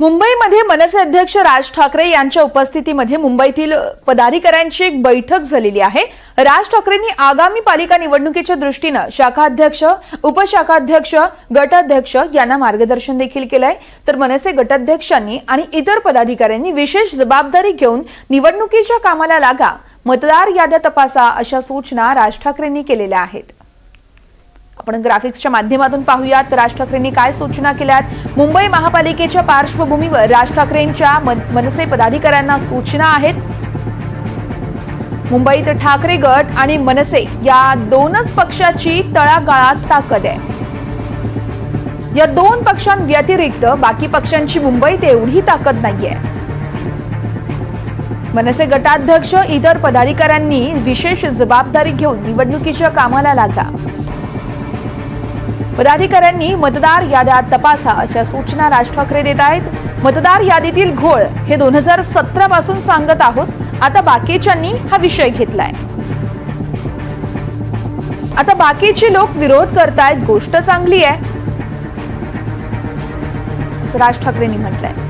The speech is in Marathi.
मुंबईमध्ये मनसे अध्यक्ष राज ठाकरे यांच्या उपस्थितीमध्ये मुंबईतील पदाधिकाऱ्यांची एक बैठक झालेली आहे. राज ठाकरेंनी आगामी पालिका निवडणुकीच्या दृष्टीनं शाखाध्यक्ष उपशाखाध्यक्ष गटाध्यक्ष यांना मार्गदर्शन देखील केलंय. तर मनसे गटाध्यक्षांनी आणि इतर पदाधिकाऱ्यांनी विशेष जबाबदारी घेऊन निवडणुकीच्या कामाला लागा मतदार याद्या तपासा अशा सूचना राज ठाकरेंनी केलेल्या आहेत. आपण ग्राफिक्सच्या माध्यमातून पाहूयात राज ठाकरेंनी काय सूचना केल्यात? मुंबई महापालिकेच्या पार्श्वभूमीवर राज ठाकरेंच्या मनसे पदाधिकाऱ्यांना सूचना आहेत. मुंबईत ठाकरे गट आणि मनसे या दोनच पक्षाची तळागाळात ताकद आहे. या दोन पक्षांव्यतिरिक्त बाकी पक्षांची मुंबईत एवढी ताकद नाहीये. मनसे गटाध्यक्ष इतर पदाधिकाऱ्यांनी विशेष जबाबदारी घेऊन निवडणुकीच्या कामाला लागा पदाधिकाऱ्यांनी मतदार याद्या तपासा अशा सूचना राज ठाकरे देत आहेत. मतदार यादीतील घोळ हे दोन हजार सतरा पासून सांगत आहोत. आता बाकीच्यांनी हा विषय घेतलाय. आता बाकीचे लोक विरोध करतायत गोष्ट चांगली आहे. असं राज ठाकरेंनी म्हटलंय.